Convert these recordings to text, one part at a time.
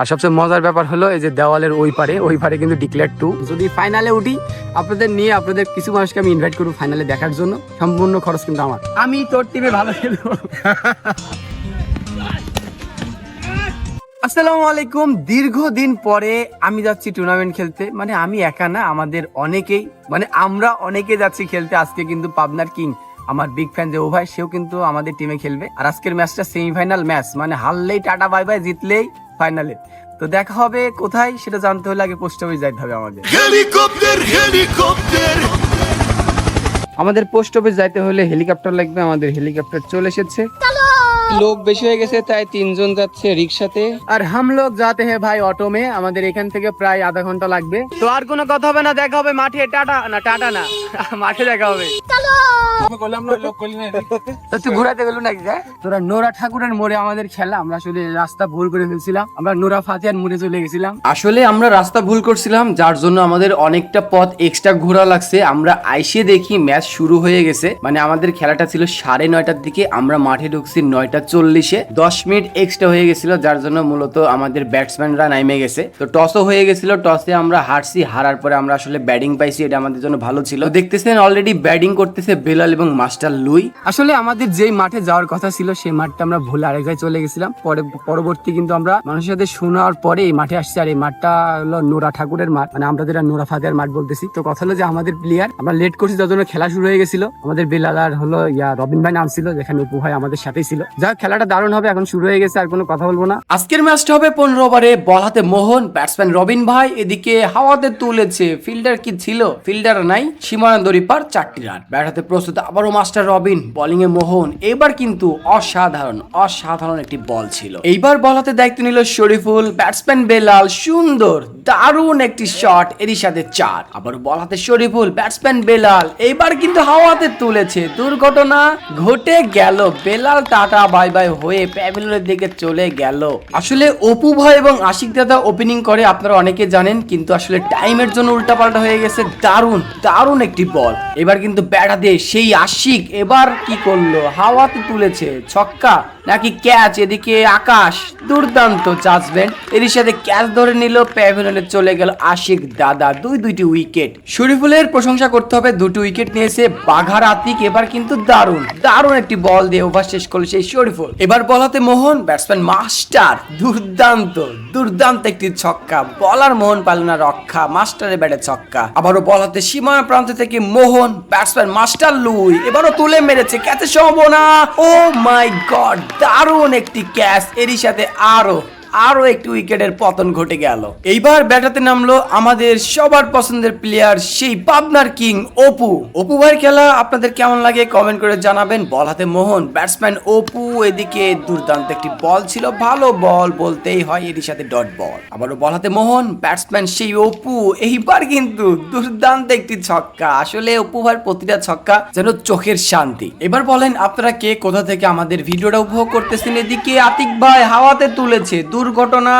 আর সবচেয়ে মজার ব্যাপার হলো এই যে দেওয়ালের ওই পারে ওই পারে কিন্তু ডিক্লেয়ার টু যদি ফাইনালে উঠি, আপনাদের নিয়ে আপনাদের কিছু মানুষকে আমি ইনভাইট করব ফাইনালে দেখার জন্য। সম্পূর্ণ খরচ কিন্তু আমার। আমি তোর টিমে ভালো খেলব। আসসালামু আলাইকুম। দীর্ঘদিন পরে আমি যাচ্ছি টুর্নামেন্ট খেলতে। মানে আমি একা না, আমাদের অনেকেই মানে আমরা অনেকে যাচ্ছি খেলতে আজকে কিন্তু পাবনার কিং। আমার বিগ ফ্যান দেবু ও ভাই সেও কিন্তু আমাদের টিমে খেলবে। আর আজকের ম্যাচটা সেমিফাইনাল ম্যাচ মানে হারলেই টাটা বাই বাই জিতলেই ফাইনালে তো দেখা হবে কোথায় সেটা জানতে হলে আগে পোস্ট অফিস যাইতে হবে আমাদের। হেলিকপ্টার হেলিকপ্টার আমাদের পোস্ট অফিস যাইতে হলে হেলিকপ্টার লাগবে আমাদের হেলিকপ্টার চলে এসেছে। লোক বেশি হয়ে গেছে তাই তিনজন যাচ্ছে রিক্সাতে আর হাম লোক যাতে হে ভাই অটো মে আমাদের এখান থেকে প্রায় আধা ঘণ্টা লাগবে। তো আর কোনো কথা হবে না দেখা হবে মাঠে টাটা। না টাটা না মাঠে দেখা হবে। তো তুই ঘুরাতে গেল নাকি যা তোরা নোরা ঠাকুরের মোড়ে আমাদের খেলা আমরা আসলে রাস্তা ভুল করে ফেলছিলাম। আমরা নোরা ফাতিয়ার মোড়ে চলে গেছিলাম। আসলে আমরা রাস্তা ভুল করছিলাম যার জন্য আমাদের অনেকটা পথ এক্সট্রা ঘোরা লাগছে। আমরা আইসে দেখি ম্যাচ শুরু হয়ে গেছে। মানে আমাদের খেলাটা ছিল সাড়ে নয়টার দিকে আমরা মাঠে ঢুকছি নয়টা চল্লিশে দশ মিনিট এক্সট্রা হয়ে গেছিল, যার জন্য মূলত আমাদের ব্যাটসম্যানরা নামে গেছে। তো টসও হয়ে গেছিল টসে আমরা হারছি, হারার পরে আমরা আসলে ব্যাটিং পাইছি, এটা আমাদের জন্য ভালো ছিল। দেখতেছেন অলরেডি ব্যাটিং করতেছে বেলাল এবং মাস্টার লুই। আসলে আমাদের যেই মাঠে যাওয়ার কথা ছিল, সেই মাঠটা আমরা ভুলে আরেক জায়গায় চলে গেছিলাম। পরে, পরবর্তী কিন্তু আমরা মানুষের সাথে শোনার পরে এই মাঠে আসছি, আর এই মাঠটা হলো নোরা ঠাকুরের মাঠ মানে আমরা যেটা নোরা ফাদের মাঠ বলতেছি। তো কথা হলো যে আমাদের প্লেয়ার আমরা লেট করছি যার জন্য খেলা শুরু হয়ে গেছিল। আমাদের বেলাল আর হলো ইয়া রবিন ভাই নাম ছিল, যেখানে উপু ভাই আমাদের সাথেই ছিল। যাক খেলাটা দারুণ হবে, এখন শুরু হয়ে গেছে, আর কোনো কথা বলব না। আজকের ম্যাচটা হবে পনেরো ওভারে বল হাতে মোহন ব্যাটসম্যান রবিন ভাই, এদিকে হাওয়াতে তুলেছে ফিল্ডার কি ছিল? ফিল্ডার নাই, সীমানান্ত রিপার চারটি রান ব্যাট হাতে প্রস্তুত আবারও মাস্টার রবিন বোলিং এ মোহন। এবার কিন্তু অসাধারণ অসাধারণ একটি বল ছিল। এইবার বল হাতে দায়িত্ব নিল শরীফুল ব্যাটসম্যান বেলাল, সুন্দর, দারুণ একটি শট এরই সাথে চার। আবার বল হাতে শরীফুল ব্যাটসম্যান বেলাল এইবার কিন্তু হাওয়াতে তুলেছে। দুর্ঘটনা ঘটে গেল, বেলাল টাটা বাই বাই হয়ে প্যাভিলিয়নের দিকে চলে গেল। আসলে অপু ভাই এবং আশিক দাদা ওপেনিং করে, আপনারা অনেকে জানেন, কিন্তু আসলে টাইমের জন্য উল্টাপাল্টা হয়ে গেছে। দারুণ দারুণ একটি বল এবার কিন্তু ব্যাটা দিয়ে সেই আশিক এবার কি করল? হাওয়াতে তুলেছে, ছক্কা। নাকি ক্যাচ, এদিকে আকাশ, দুর্দান্ত জাজমেন্ট এর সাথে ক্যাচ ধরে নিল, প্যাভিলিয়নে চলে গেল আশিক দাদা, দুই দুইটি উইকেট। শরীফুলের প্রশংসা করতে হবে, দুটি উইকেট নিয়েছে বাঘার আতিক, এবার কিন্তু দারুণ। দারুণ একটি বল দিয়ে ওভার শেষ করল সেই শরীফুল। এবার বলাতে মোহন, ব্যাটসম্যান মাস্টার, দুর্দান্ত দুর্দান্ত একটি ছক্কা। বলার মোহন পাল না, রক্ষা, মাস্টারের ব্যাটে ছক্কা। আবারও বলাতে সীমানা প্রান্ত থেকে মোহন, ব্যাটসম্যান মাস্টার লুই, এবারও তুলে মেরেছে, ক্যাচের সম্ভাবনা। ও মাই গড দারুণ একটি ক্যাশ এরই সাথে আরও আরও একটি উইকেটের পতন ঘটে গেল। এইবার ব্যাটাতে নামলো আমাদের সবার পছন্দের প্লেয়ার সেই পাবনার কিং অপু। অপু ভাইয়ের খেলা আপনাদের কেমন লাগে কমেন্ট করে জানাবেন। বল হাতে মোহন ব্যাটসম্যান অপু, এদিকে দুর্দান্ত একটি বল ছিল। ভালো বল বলতেই হয় এর সাথে ডট বল আবারও বল হাতে মোহন ব্যাটসম্যান সেই অপু। এইবার কিন্তু দুর্দান্ত একটি ছক্কা। আসলে অপু ভাইয়ের প্রতিটা ছক্কা যেন চোখের শান্তি। এবার বলেন আপনারা কে, কোথা থেকে আমাদের ভিডিওটা উপভোগ করতেছেন? এদিকে আতিক ভাই হাওয়াতে তুলেছে। দুর্ঘটনা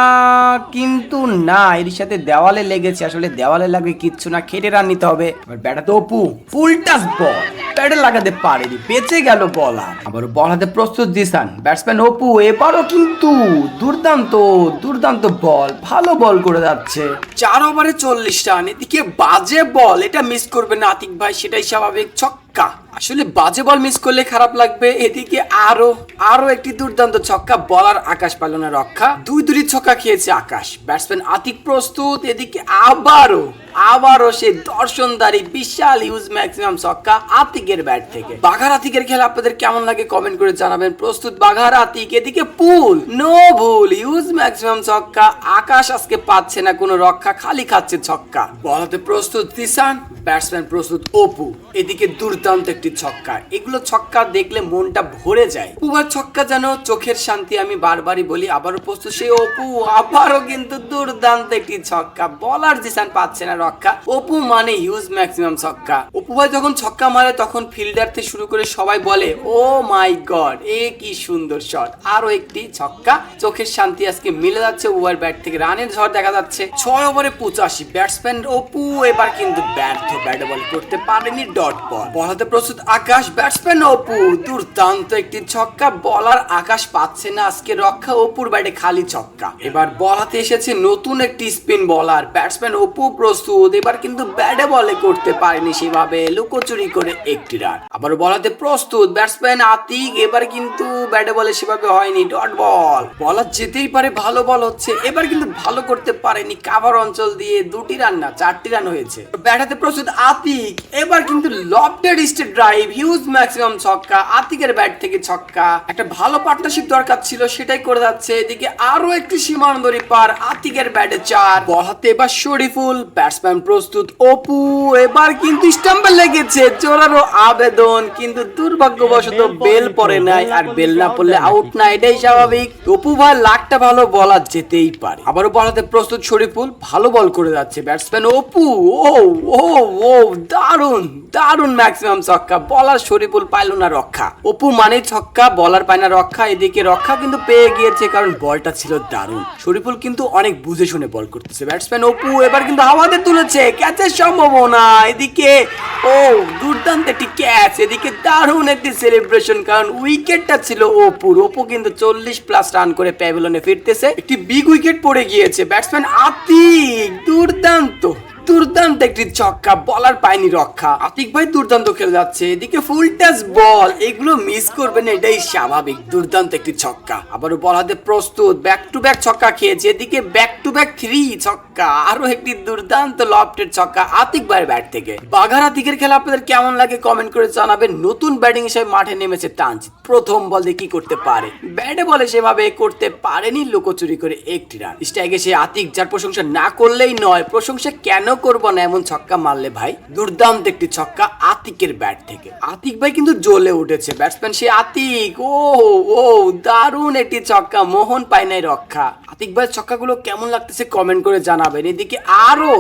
কিন্তু না, এর সাথে দেওয়ালে লেগেছে। আসলে দেওয়ালে লাগবে কিচ্ছু না, খেটে রান নিতে হবে। ব্যাটা তো অপু ফুল টাচ বল ব্যাটে লাগাতে পারেনি, বেঁচে গেল বলার আবার বল হাতে প্রস্তুত দিসান ব্যাটসম্যান অপু, এবারও কিন্তু দুর্দান্ত দুর্দান্ত বল ভালো বল করে যাচ্ছে। চার ওভারে চল্লিশ রান এদিকে বাজে বল এটা মিস করবে না আতিক ভাই, সেটাই স্বাভাবিক, ছক্কা। আসলে বাজে বল মিস করলে খারাপ লাগবে। এদিকে আরও আরও একটি দুর্দান্ত ছক্কা, বলার আকাশ পাল না রক্ষা। দুই দুটি ছক্কা খেয়েছে আকাশ। ব্যাটসম্যান আতিক প্রস্তুত, এদিকে আবারও আবারও সে দর্শনদারি, বিশাল ইউজ ম্যাক্সিমাম ছক্কা আতিকের ব্যাট থেকে। বাঘার আতিকের খেলা আপনাদের কেমন লাগে কমেন্ট করে জানাবেন। প্রস্তুত বাঘার আতিক, এদিকে পুল। নো ভুল ইউজ ম্যাক্সিমাম ছক্কা। আকাশ আজকে পাচ্ছে না কোনো রক্ষা, খালি খাচ্ছে ছক্কা। বলাতে প্রস্তুত তিসান ব্যাটসম্যান প্রস্তুত, অপু। এদিকে দুর্দান্ত একটি ছক্কা। এগুলো ছক্কা দেখলে মনটা ভরে যায়। উবার ছক্কা যেন চোখের শান্তি আমি বারবারই বলি, আবারও প্রস্তুত। সেই অপু, আবারও কিন্তু দুর্দান্ত একটি ছক্কা। বলার জিসান পাচ্ছে না রক্ষা। অপু মানে হিউজ ম্যাক্সিমাম ছক্কা। অপু ভাই যখন ছক্কা মারে, তখন ফিল্ডার থেকে শুরু করে সবাই বলে, ও মাই গড এ কি সুন্দর শট আরও একটি ছক্কা। চোখের শান্তি আজকে মিলে যাচ্ছে ওভার ব্যাট থেকে। রানের ঝড় দেখা যাচ্ছে। ছয় ওভারে পঁচাশি। ব্যাটসম্যান অপু এবার কিন্তু ব্যর্থ। ব্যাট বল করতে পারেনি ডট বল বল হাতে প্রস্তুত আকাশ ব্যাটসম্যান অপু। দুর্দান্ত একটি ছক্কা, বলার আকাশ পাচ্ছে না আজকে রক্ষা অপুর ব্যাটে খালি ছক্কা। এবার বল হাতে এসেছে নতুন একটি স্পিন বলার। ব্যাটসম্যান অপু প্রস্তুত, এবার কিন্তু ব্যাটে বলে করতে পারেনি সেভাবে, লুকোচুরি করে একটি রান। আবার বলাতে প্রস্তুত, ব্যাটসম্যান আতিক, এবার কিন্তু ব্যাটে বলে সেভাবে হয়নি, ডট বল। বলার যেতেই পারে, ভালো বল হচ্ছে, এবার কিন্তু ভালো করতে পারেনি কাভার অঞ্চল দিয়ে দুটি রান না, চারটি রান হয়েছে। ব্যাটাতে প্রস্তুত আতিক, এবার কিন্তু lofted straight drive huge maximum ছক্কা আতিকের ব্যাট থেকে ছক্কা। একটা ভালো পার্টনারশিপ দরকার ছিল সেটাই করে যাচ্ছে। এদিকে আরও একটি সীমান্তরি পার আতিকের ব্যাটে চার। বল হাতে এবার শরীফুল ব্যাটসম্যান প্রস্তুত অপু এবার কিন্তু স্টাম্পে লেগেছে। জোরারও আবেদন কিন্তু দুর্ভাগ্যবশত বেল পড়ে নাই। আর বেল না পড়লে আউট না এটাই স্বাভাবিক। অপু ভাই লাখটা ভালো বলা যেতেই পারে। আবারও বলাতে প্রস্তুত শরীফুল ভালো বল করে যাচ্ছে ব্যাটসম্যান অপু। ও ও ও দারুণ দারুণ ম্যাক্সিমাম ছক্কা। বলার শরীফুল পাইল না রক্ষা। অপু মানে ছক্কা, বলার পায় না রক্ষা, এদিকে রক্ষা কিন্তু পেয়ে গিয়েছে কারণ বলটা ছিল দারুণ শরীফুল কিন্তু অনেক বুঝে শুনে বল করতেছে। ব্যাটসম্যান অপু এবার কিন্তু হাওয়াতে তুলেছে, ক্যাচের সম্ভাবনা, এদিকে, ও, দুর্দান্ত একটি ক্যাচ, এদিকে দারুণ একটি সেলিব্রেশন কারণ উইকেটটা ছিল অপুর। অপু কিন্তু চল্লিশ প্লাস রান করে প্যাভিলনে ফিরতেছে। একটি বিগ উইকেট পড়ে গিয়েছে। ব্যাটসম্যান আতিক, দুর্দান্ত। দুর্দান্ত একটি ছক্কা বলার পায়নি রক্ষা। আতিক ভাই দুর্দান্ত খেলে যাচ্ছে, এদিকে ফুল টাচ বল এগুলো মিস করবেন, এটাই স্বাভাবিক, দুর্দান্ত একটি ছক্কা। আবারও বল হাতে প্রস্তুত ব্যাক টু ব্যাক ছক্কা খেয়েছে, এদিকে ব্যাক টু ব্যাক থ্রি ছক্কা আরও একটি দুর্দান্ত লফটের ছক্কা আতিক ভাইয়ের ব্যাট থেকে। বাঘার আতিকের খেলা আপনাদের কেমন লাগে কমেন্ট করে জানাবেন, নতুন ব্যাটিং হিসেবে মাঠে নেমেছে তানজিৎ প্রথম বল দিয়ে কি করতে পারে? ব্যাটে বলে সেভাবে করতে পারেনি লুকোচুরি করে একটি রান স্ট্রাইকে সে আতিক, যার প্রশংসা না করলেই নয়, প্রশংসা কেন করব না এমন ছক্কা মারলে ভাই? দুর্দান্ত একটি ছক্কা আতিকের ব্যাট থেকে। আতিক ভাই কিন্তু জ্বলে উঠেছে ব্যাটসম্যান সে আতিক। ও ও, দারুণ একটি ছক্কা, মোহন পায় নাই রক্ষা। আতিক ভাইয়ের ছক্কাগুলো কেমন লাগতেছে কমেন্ট করে জানাবেন। এদিকে আরও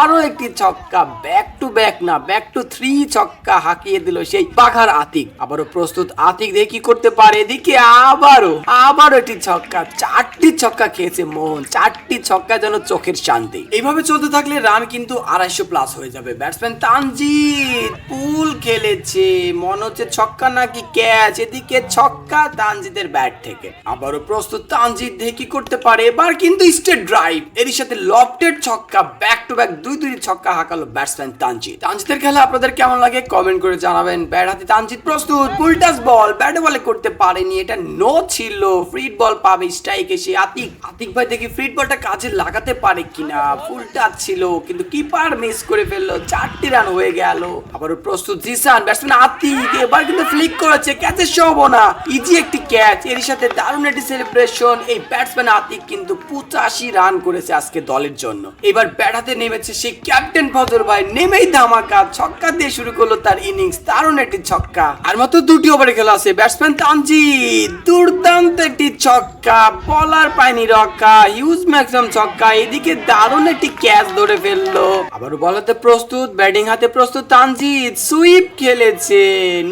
আরও একটি ছক্কা ব্যাক টু ব্যাক না ব্যাক টু থ্রি ছক্কা হাঁকিয়ে দিল সেই বাঘার আতিক। আবারও প্রস্তুত আতিক কি করতে পারে? এদিকে আবারও আবারও একটি ছক্কা, চারটি ছক্কা খেয়েছে মোহন, চারটি ছক্কা যেন চোখের শান্তি। এইভাবে চলতে থাকলে রান কিন্তু আড়াইশো প্লাস হয়ে যাবে ব্যাটসম্যান তানজিৎ পুল খেলেছে, মনে হচ্ছে ছক্কা নাকি ক্যাচ? এদিকে ছক্কা তানজিদের ব্যাট থেকে। আবারও প্রস্তুত তানজিৎ দিয়ে কি করতে পারে। এবার কিন্তু স্টেট ড্রাইভ এরই সাথে লফটেড ছক্কা ব্যাক টু ব্যাক দুই দুই ছক্কা হাঁকালো ব্যাটসম্যান তানজিৎ তানজিতের খেলা আপনাদের কেমন লাগে কমেন্ট করে জানাবেন। ব্যাট হাতে তানজিৎ প্রস্তুত ফুলটাস বল ব্যাটে বলে করতে পারেনি, এটা নো ছিল। ফ্রিড বল পাবে স্ট্রাইক এসে। আতিক আতিক ভাই দেখি ফ্রিড বলটা কাজে লাগাতে পারে কিনা? ফুল টাচ ছিল, কিন্তু কিপার মিস করে ফেলল, চারটি রান হয়ে গেল। আবারও প্রস্তুত জিসান ব্যাটসম্যান আতিক, এবার কিন্তু ফ্লিক করেছে ক্যাচের সম্ভাবনা। ইজি একটি ক্যাচ এর সাথে দারুণ একটি সেলিব্রেশন এই ব্যাটসম্যান আতিক কিন্তু পঁচাশি রান করেছে আজকে দলের জন্য। এবার ব্যাটাতে নেমেছে সেই ক্যাপ্টেন ফজর ভাই, নেমেই ধামাকা, ছক্কা দিয়ে শুরু করল তার ইনিংস দারুণ একটি ছক্কা। আর মাত্র দুটি ওভারে খেলা আছে ব্যাটসম্যান তানজিদ, দুর্দান্ত একটি ছক্কা বলার পায়নি রক্ষা হিউজ ম্যাক্সিমাম ছক্কা, এদিকে দারুণ একটি ক্যাচ ধরে ফেলল। আবার বলাতে প্রস্তুত ব্যাটিং হাতে প্রস্তুত তানজিদ সুইপ খেলেছে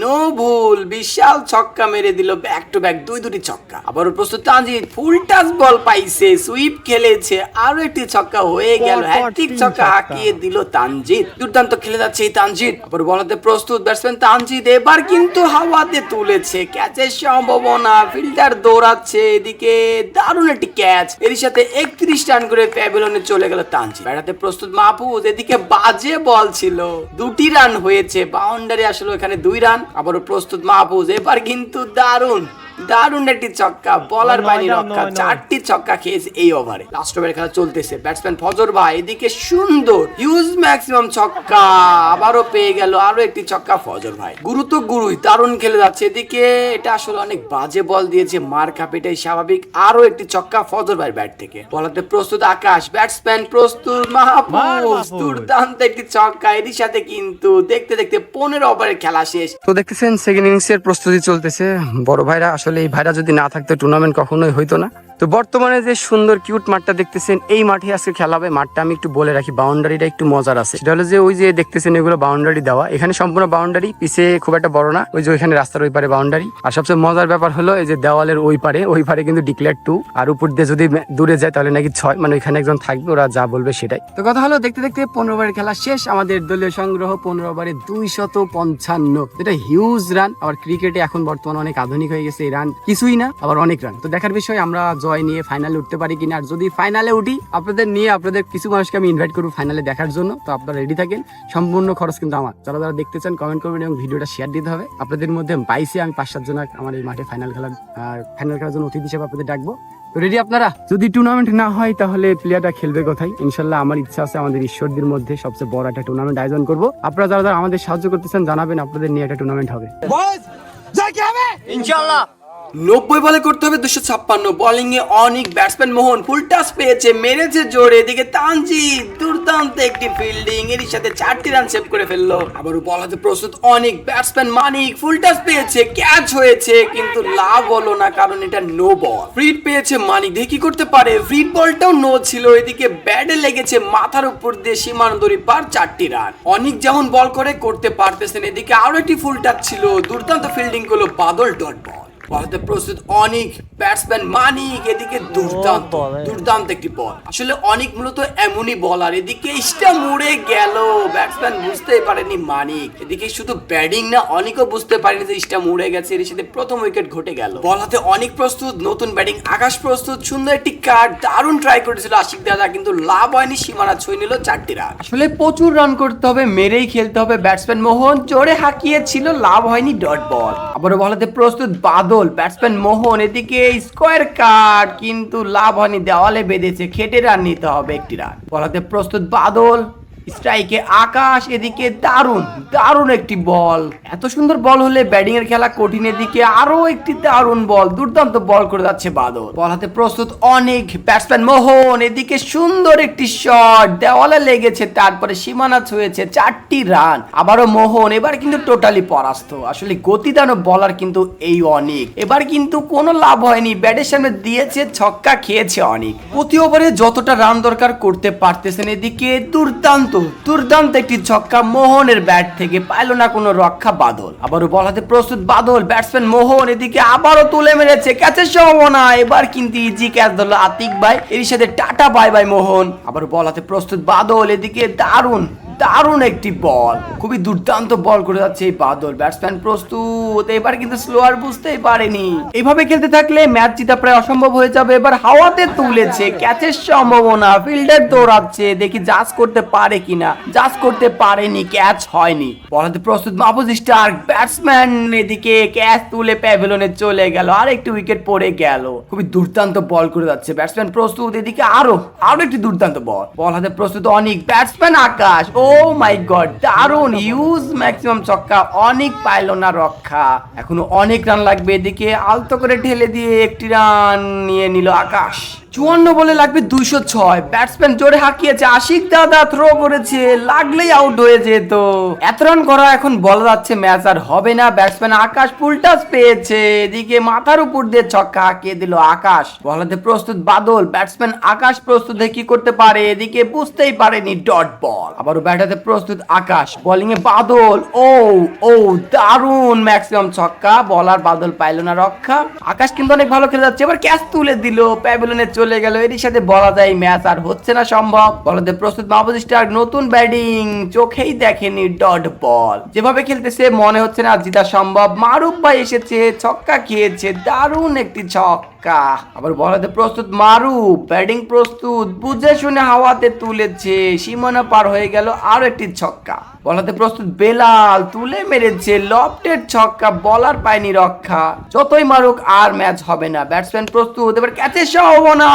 নো ভুল বিশাল ছক্কা মেরে দিল ব্যাক টু ব্যাক দুই দুটি ছক্কা। আবারও প্রস্তুত তানজিদ ফুল টাচ বল পাইছে সুইপ খেলেছে আরও একটি ছক্কা হয়ে গেল হ্যাট্রিক ছক্কা। হাঁকিয়ে দিল তানজিদ দুর্দান্ত খেলে যাচ্ছে এই তানজিদ আবার বলাতে প্রস্তুত ব্যাটসম্যান তানজিদ এবার কিন্তু হাওয়াতে তুলেছে ক্যাচের সম্ভাবনা ফিল্ডার দৌড়াচ্ছে এদিকে দারুণ একটি ক্যাচ এর সাথে একত্রিশ রান করে প্যাভিলনে চলে গেল তানজিদ ব্যাটাতে প্রস্তুত মাহফুজ এদিকে বাজে বল ছিল, দুটি রান হয়েছে, বাউন্ডারি আসলে এখানে দুই রান, আবারও প্রস্তুত মাহফুজ, এবার কিন্তু দারুণ। দারুণ একটি ছক্কা বলার বাইরে রক্ষা চারটি ছক্কা খেয়েছে এই ওভারে লাস্ট ওভারে খেলা চলতেছে ব্যাটসম্যান ফজর ভাই এদিকে সুন্দর হিউজ ম্যাক্সিমাম ছক্কা আবারও পেয়ে গেল আরও একটি ছক্কা ফজর ভাই। গুরু তো গুরুই দারুণ খেলে যাচ্ছে। এদিকে এটা আসলে অনেক বাজে বল দিয়েছে মার খাপ এটাই স্বাভাবিক। আরও একটি ছক্কা ফজর ভাই ব্যাট থেকে। বলাতে প্রস্তুত আকাশ ব্যাটসম্যান প্রস্তুত মাহফুজ। দুর্দান্ত একটি ছক্কা এরই সাথে কিন্তু দেখতে দেখতে পনেরো ওভারের খেলা শেষ। তো দেখতেছেন সেকেন্ড ইনিংস এর প্রস্তুতি চলতেছে। বড় ভাইরা আসলে এই ভাইরাস যদি না থাকতো টুর্নামেন্ট কখনোই হইতো না। তো বর্তমানে যে সুন্দর কিউট মাঠটা দেখতেছেন, এই মাঠে আজকে খেলা হবে। মাঠটা আমি একটু বলে রাখি বাউন্ডারিটা একটু মজার আছে। সেটা হলো যে ওই যে দেখতেছেন এগুলো বাউন্ডারি দেওয়া। এখানে সম্পূর্ণ বাউন্ডারি পিছে খুব একটা বড় না। ওই যে ওইখানে রাস্তার ওই পারে বাউন্ডারি আর সবচেয়ে মজার ব্যাপার হলো, এই যে দেওয়ালের ওই পারে ওই পারে কিন্তু ডিক্লেয়ার টু আর উপর দিয়ে যদি দূরে যায়, তাহলে নাকি ছয়। মানে ওইখানে একজন থাকবে, ওরা যা বলবে সেটাই। তো কথা হলো, দেখতে দেখতে পনেরো ওভারের খেলা শেষ। আমাদের দলীয় সংগ্রহ পনেরো ওভারে দুইশত পঞ্চান্ন। এটা হিউজ রান আবার ক্রিকেটে এখন বর্তমানে অনেক আধুনিক হয়ে গেছে এই রান কিছুই না, আবার অনেক রান তো দেখার বিষয়, আমরা জয় নিয়ে ফাইনালে উঠতে পারি কিনা। আর যদি ফাইনালে উঠি আপনাদের নিয়ে আপনাদের কিছু মানুষকে আমি ইনভাইট করব ফাইনালে দেখার জন্য। তো আপনারা রেডি থাকেন। সম্পূর্ণ খরচ কিন্তু আমার। যারা যারা দেখতে চান কমেন্ট করবেন এবং ভিডিওটা শেয়ার দিতে হবে। আপনাদের মধ্যে বাইশে আমি পাঁচ সাতজন আমার এই মাঠে ফাইনাল খেলার ফাইনাল খেলার জন্য অতিথি হিসেবে আপনাদের ডাকবো। রেডি আপনারা? যদি টুর্নামেন্ট না হয় তাহলে প্লেয়ারটা খেলবে কোথায়? ইনশাল্লাহ আমার ইচ্ছা আছে আমাদের ঈশ্বরদের মধ্যে সবচেয়ে বড় একটা টুর্নামেন্ট আয়োজন করব। আপনারা যারা যারা আমাদের সাহায্য করতেছেন জানাবেন আপনাদের নিয়ে একটা টুর্নামেন্ট হবে। নব্বই বলে করতে হবে, দুশো ছাপ্পান্ন বোলিং এ অনেক ব্যাটসম্যান মোহন ফুল টাচ পেয়েছে, মেরেছে জোরে। এদিকে তানজিদ দুর্দান্ত একটি ফিল্ডিং এর সাথে চারটি রান সেভ করে ফেলল। আবার বল হাতে প্রস্তুত অনেক ব্যাটসম্যান মানিক ফুল টাচ পেয়েছে ক্যাচ হয়েছে, কিন্তু লাভ হলো না, কারণ এটা নো বল ফ্রিড পেয়েছে মানিক, দেখি কি করতে পারে। ফ্রিড বলটাও নো ছিল, এদিকে ব্যাটে লেগেছে মাথার উপর দিয়ে সীমানদরি পার চারটি রান অনেক যেমন বল করে, করতে পারতেছেন, এদিকে আরও একটি ফুল টাচ ছিল, দুর্দান্ত ফিল্ডিং করল বাদল ডট বল বলতে প্রস্তুত অনেক ব্যাটসম্যান মানিক এদিকে দুর্দান্ত দুর্দান্ত একটি বল আসলে অনেক মূলত এমনই বলার এদিকে ইস্টা মুড়ে গেল ব্যাটসম্যান বুঝতেই পারেনি মানিক এদিকে শুধু ব্যাটিং না অনেকও বুঝতে পারেনি যে ইস্টা মুড়ে গেছে এর সাথে প্রথম উইকেট ঘটে গেল। বল হাতে অনেক প্রস্তুত নতুন ব্যাটিং আকাশ প্রস্তুত সুন্দর একটি কার্ড দারুণ ট্রাই করেছিল আশিক দাদা কিন্তু লাভ হয়নি সীমানা ছুঁয়ে নিল চারটি রান আসলে প্রচুর রান করতে হবে মেরেই খেলতে হবে ব্যাটসম্যান মোহন জোরে হাঁকিয়েছিল লাভ হয়নি ডট বল আবারও বলাতে প্রস্তুত বাদল ব্যাটসম্যান মোহন, এদিকে স্কোয়ার কাট কিন্তু লাভ হয়নি, দেওয়ালে বেঁধেছে খেটে রান নিতে হবে একটি রান বলাতে প্রস্তুত বাদল। স্ট্রাইকে আকাশ এদিকে দারুণ দারুণ একটি বল। এত সুন্দর বল হলে ব্যাটিং এর খেলা কঠিন এদিকে আরও একটি দারুণ বল, দুর্দান্ত বল করে যাচ্ছে বাদল। বল হাতে প্রস্তুত অনেক ব্যাটসম্যান মোহন, এদিকে সুন্দর একটি শট, দেওয়ালে লেগেছে, তারপরে সীমানা ছুঁয়েছে চারটি রান। আবারও মোহন, এবার কিন্তু টোটালি পরাস্ত। আসলে গতিদানো বলার কিন্তু এই অনেক। এবার কিন্তু কোনো লাভ হয়নি, ব্যাটের সামনে দিয়েছে, ছক্কা খেয়েছে অনেক। প্রতি ওভারে যতটা রান দরকার করতে পারতেছেন, এদিকে দুর্দান্ত দুর্দান্ত একটি ছক্কা মোহনের ব্যাট থেকে পাইল না কোনো রক্ষা বাদল। আবারও বল হাতে প্রস্তুত বাদল, ব্যাটসম্যান মোহন এদিকে আবারও তুলে মেরেছে, ক্যাচের সম্ভাবনা। এবার কিন্তু ইজি ক্যাচ ধরলো আতিক ভাই এর সাথে টাটা বাই বাই মোহন। আবার বল হাতে প্রস্তুত বাদল, এদিকে দারুণ। দারুণ একটি বল। খুবই দুর্দান্ত বল করে যাচ্ছে এই বাদল। ব্যাটসম্যান প্রস্তুত, এবার কিন্তু স্লোয়ার বুঝতেই পারেনি। এইভাবে খেলতে থাকলে ম্যাচ জিতা প্রায় অসম্ভব হয়ে যাবে। এবার হাওয়াতে তুলেছে ক্যাচের সম্ভাবনা ফিল্ডার দৌড়াচ্ছে, দেখি জাজ করতে পারে কিনা। জাজ করতে পারেনি ক্যাচ হয়নি। বলাতে প্রস্তুত মাহফুজ স্টার ব্যাটসম্যান এদিকে ক্যাচ তুলে প্যাভিলনে চলে গেল। আর একটি উইকেট পড়ে গেল। খুবই দুর্দান্ত বল করে যাচ্ছে ব্যাটসম্যান প্রস্তুত। এদিকে আরও আরও একটি দুর্দান্ত বল। বল হাতে প্রস্তুত অনেক batsman Akash. Oh my god দারুণ ইউজ ম্যাক্সিমাম ছক্কা, অনেক পাইল না রক্ষা। এখনও অনেক রান লাগবে এদিকে, আলতো করে ঢেলে দিয়ে একটি রান নিয়ে নিল আকাশ। চুয়ান্ন বলে লাগবে দুইশো ছয়। ব্যাটসম্যান জোরে হাঁকিয়েছে, আশিক দাদা থ্রো করেছে, লাগলেই আউট হয়ে যেত। এত রান করা এখন বলা যাচ্ছে ম্যাচ আর হবে না। ব্যাটসম্যান আকাশ ফুলটাস পেয়েছে, এদিকে মাথার উপর দিয়ে ছক্কা হাঁকিয়ে দিল আকাশ। বলাতে প্রস্তুত বাদল ব্যাটসম্যান আকাশ প্রস্তুত কি করতে পারে, এদিকে বুঝতেই পারেনি ডট বল আবারও ব্যাটাতে প্রস্তুত আকাশ বোলিং এ বাদল। ও ও, দারুণ। ম্যাক্সিমাম ছক্কা বলার বাদল পাইল না রক্ষা। আকাশ কিন্তু অনেক ভালো খেলে যাচ্ছে, এবার ক্যাচ তুলে দিল। প্যাভিলনে চলে গেল। এরই সাথে বলা যায় ম্যাচ আর হচ্ছে না সম্ভব। বলতে প্রস্তুত মাহবুব স্টার নতুন ব্যাটিং চোখেই দেখেনি ডট বল যেভাবে খেলতেছে, মনে হচ্ছে না জিতা সম্ভব। মারুফ ভাই এসেছে, ছক্কা খেয়েছে। দারুণ একটি ছক্কা আবার বলাতে প্রস্তুত মারুফ ব্যাটিং প্রস্তুত, বুঝে শুনে হাওয়াতে তুলেছে, সীমানা পার হয়ে গেল আরও একটি ছক্কা। বলাতে প্রস্তুত বেলাল, তুলে মেরেছে, লফটের ছক্কা, বলার পায়নি রক্ষা। যতই মারুক, আর ম্যাচ হবে না। ব্যাটসম্যান প্রস্তুত, এবার ক্যাচের সম্ভাবনা।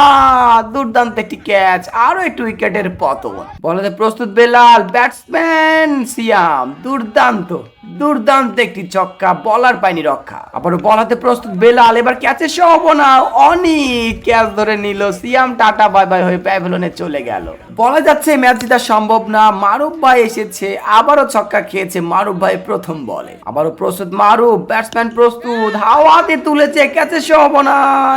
দুর্দান্ত একটি ক্যাচ, আরও একটু উইকেটের পতন। বলাতে প্রস্তুত বেলাল, ব্যাটসম্যান সিয়াম, দুর্দান্ত। দুর্দান্ত একটি ছক্কা, বলার পায়নি রক্ষা। আবার বল হাতে প্রস্তুত বেলাল, এবার ক্যাচে ক্যাচের না অনেক ক্যাচ ধরে নিল, সিয়াম টাটা বাই বাই হয়ে প্যাভেলনে চলে গেল। বলা যাচ্ছে ম্যাচ জেতা সম্ভব না। মারুফ ভাই এসেছে, আবারও ছক্কা খেয়েছে মারুফ ভাই প্রথম বলে। আবারও প্রস্তুত মারুফ ব্যাটসম্যান প্রস্তুত, হাওয়াতে তুলেছে ক্যাচের সম্ভাবনা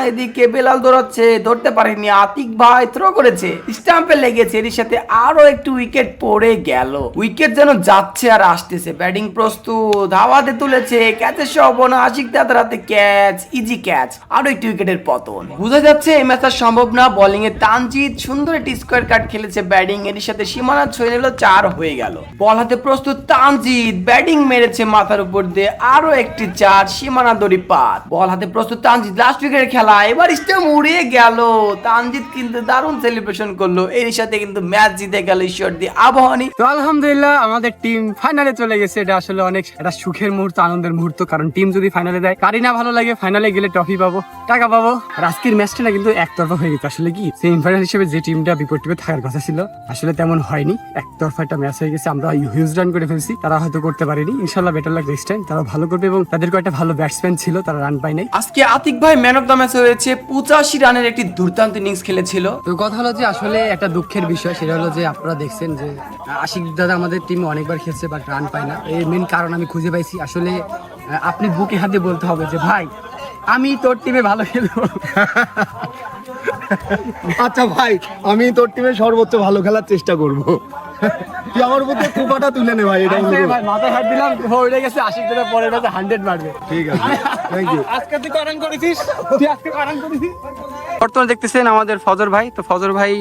এদিকে বেলাল দৌড়াচ্ছে, ধরতে পারেনি, আতিক ভাই থ্রো করেছে। স্টাম্পে লেগেছে এর সাথে আরও একটু উইকেট পড়ে গেল। উইকেট যেন যাচ্ছে আর আসতেছে ব্যাটিং প্রস্তুত, হাওয়াতে তুলেছে ক্যাচের সম্ভাবনা আশিক দাদার হাতে ক্যাচ ইজি ক্যাচ আরও একটি উইকেটের পতন। বোঝা যাচ্ছে এই ম্যাচটা সম্ভব না বোলিং এ তানজিদ সুন্দর একটি স্কোয়ার কাট খেলেছে ব্যাটিং এর সাথে সীমানা ছুঁয়ে নিল চার হয়ে গেল। বল হাতে প্রস্তুত তানজিদ ব্যাটিং মেরেছে মাথার উপর দিয়ে আরও একটি চার, সীমানা দড়ি পাত বল হাতে প্রস্তুত তানজিদ লাস্ট উইকেটের খেলা, এবার স্টেম উড়িয়ে গেল। তানজিদ কিন্তু দারুণ সেলিব্রেশন করল। এর সাথে কিন্তু ম্যাচ জিতে গেল ঈশ্বর দিয়ে আবহানি। তো আলহামদুলিল্লাহ, আমাদের টিম ফাইনালে চলে গেছে। এটা আসলে অনেক একটা সুখের মুহূর্ত, আনন্দের মুহূর্ত। কারণ টিম যদি ফাইনালে দেয় কারি না ভালো লাগে ফাইনালে গেলে ট্রফি পাবো, টাকা পাবো। আর আজকের ম্যাচটা না কিন্তু একতরফা হয়ে গেছে। আসলে কি? সেমিফাইনাল হিসেবে যে টিমটা বিপদ থাকার কথা ছিল। আসলে তেমন হয়নি। একতরফা একটা ম্যাচ হয়ে গেছে। আমরা হিউজ রান করে ফেলছি। তারা হয়তো করতে পারেনি। ইনশাল্লাহ বেটার লাগ নেক্সট টাইম তারা ভালো করবে এবং তাদের কয়েকটা ভালো ব্যাটসম্যান ছিল। তারা রান পায় নাই। আজকে আতিক ভাই ম্যান অফ দ্য ম্যাচ হয়েছে। পঁচাশি রানের একটি দুর্দান্ত ইনিংস খেলেছিল। তো কথা হলো যে আসলে একটা দুঃখের বিষয় সেটা হলো যে আপনারা দেখছেন যে আশিক দাদা আমাদের টিমে অনেকবার খেলছে বাট রান পায় না। এর মেন কারণ আমি খুঁজে পাইছি। আসলে আপনি বুকে হাতে বলতে হবে যে ভাই আমি তোর টিমে ভালো খেলব। আচ্ছা ভাই আমি তোর টিমে সর্বোচ্চ ভালো খেলার চেষ্টা করব। তুই আমার উপর তো কুপাটা তুলে নে ভাই এটা ভাই হাত দিলাম হয়ে গেছে আশিক দাদা পরের ম্যাচে হান্ড্রেড মারবে ঠিক আছে থ্যাংক ইউ আজকে তুই করান করেছিস তুই আজকে করান করেছিস। বর্তমানে দেখতেছেন আমাদের ফজর ভাই তো ফজর ভাই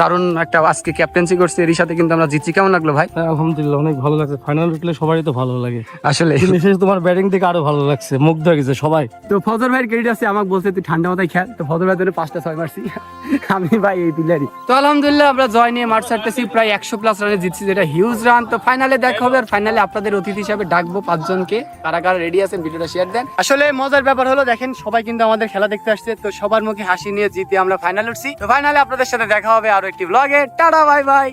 দারুণ একটা আজকে ক্যাপ্টেন্সি করছে এর সাথে কিন্তু আমরা জিতছি। কেমন লাগল ভাই? হ্যাঁ, আলহামদুলিল্লাহ অনেক ভালো লাগছে। ফাইনাল উঠলে সবারই তো ভালো লাগে। আসলে। বিশেষ তোমার ব্যাটিং থেকে আরও ভালো লাগছে মুগ্ধ হয়ে গেছে সবাই। তো ফজর ভাইয়ের ক্রেডিট আছে আমাকে বলছে তুই ঠান্ডা মাথায় খেল। তো ফজর ভাই জন্য পাঁচটা ছয় মারছি। আমি ভাই এই তো আলহামদুলিল্লাহ আমরা জয় নিয়ে মাঠ ছাড়তেছি প্রায় একশো প্লাস রানে জিতছি, যেটা হিউজ রান তো ফাইনালে দেখা হবে আর ফাইনালে আপনাদের অতিথি হিসাবে ডাকবো পাঁচজনকে। কারা কারা রেডি আছেন ভিডিওটা শেয়ার দেন। আসলে মজার ব্যাপার হলো, দেখেন, সবাই কিন্তু আমাদের খেলা দেখতে আসছে, তো সবার মুখে হাসি নিয়ে জিতে আমরা ফাইনাল উঠছি। তো ফাইনালে আপনাদের সাথে দেখা হবে আরও একটি ব্লগে টাটা বাই বাই